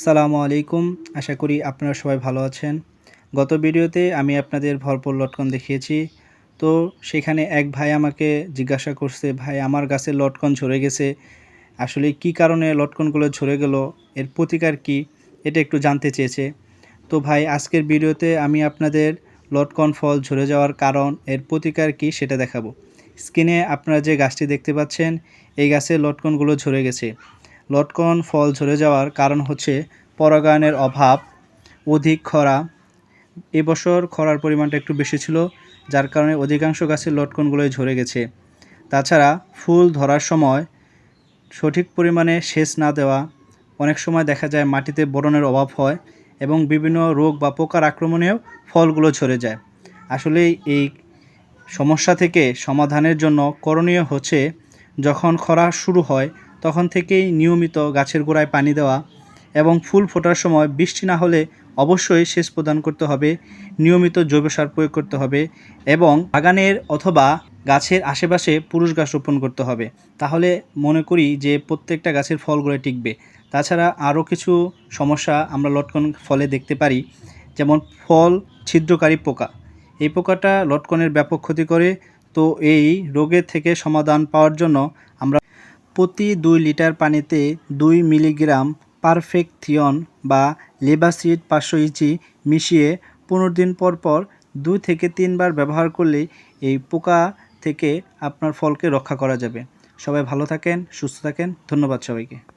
আসসালামু আলাইকুম। আশা করি আপনারা সবাই ভালো আছেন। গত ভিডিওতে আমি আপনাদের ভরপুর লটকন দেখিয়েছি। তো সেখানে এক ভাই আমাকে জিজ্ঞাসা করছে, ভাই, আমার গাছের লটকন ঝরে গেছে। আসলে কি কারণে লটকনগুলো ঝরে গেল? এর প্রতিকার কি? এটা একটু জানতে চেয়েছে। তো ভাই, আজকের ভিডিওতে আমি আপনাদের লটকন ফল ঝরে যাওয়ার কারণ, এর প্রতিকার কি সেটা দেখাবো। স্ক্রিনে আপনারা যে গাছটি দেখতে পাচ্ছেন, এই গাছের লটকনগুলো ঝরে গেছে। লটকন ফল ঝরে যাওয়ার কারণ হচ্ছে পরাগায়নের অভাব, অধিক খরা। এবছর খরার পরিমাণটা একটু বেশি ছিল, যার কারণে অধিকাংশ গাছের লটকনগুলোই ঝরে গেছে। তাছাড়া ফুল ধরার সময় সঠিক পরিমাণে সেচ না দেওয়া, অনেক সময় দেখা যায় মাটিতে বরণের অভাব হয় এবং বিভিন্ন রোগ বা পোকার আক্রমণেও ফলগুলো ঝরে যায়। আসলে এই সমস্যা থেকে সমাধানের জন্য করণীয় হচ্ছে, যখন খরা শুরু হয় তখন থেকেই নিয়মিত গাছের গোড়ায় পানি দেওয়া এবং ফুল ফোটার সময় বৃষ্টি না হলে অবশ্যই সেচ প্রদান করতে হবে, নিয়মিত জৈব সার প্রয়োগ করতে হবে এবং বাগানের অথবা গাছের আশেপাশে পুরুষ গাছ রোপণ করতে হবে। তাহলে মনে করি যে প্রত্যেকটা গাছের ফলগুলো টিকবে। তাছাড়া আরও কিছু সমস্যা আমরা লটকন ফলে দেখতে পারি, যেমন ফল ছিদ্রকারী পোকা। এই পোকাটা লটকনের ব্যাপক ক্ষতি করে, তো এই রোগের থেকে সমাধান পাওয়ার জন্য আমরা প্রতি দুই লিটার পানিতে দুই মিলিগ্রাম পারফেক্ট থিয়ন বা লেবাসিড পাঁচশো ইচি মিশিয়ে পনেরো দিন পর পর দুই থেকে তিনবার ব্যবহার করলে এই পোকা থেকে আপনার ফলকে রক্ষা করা যাবে। সবাই ভালো থাকেন, সুস্থ থাকেন। ধন্যবাদ সবাইকে।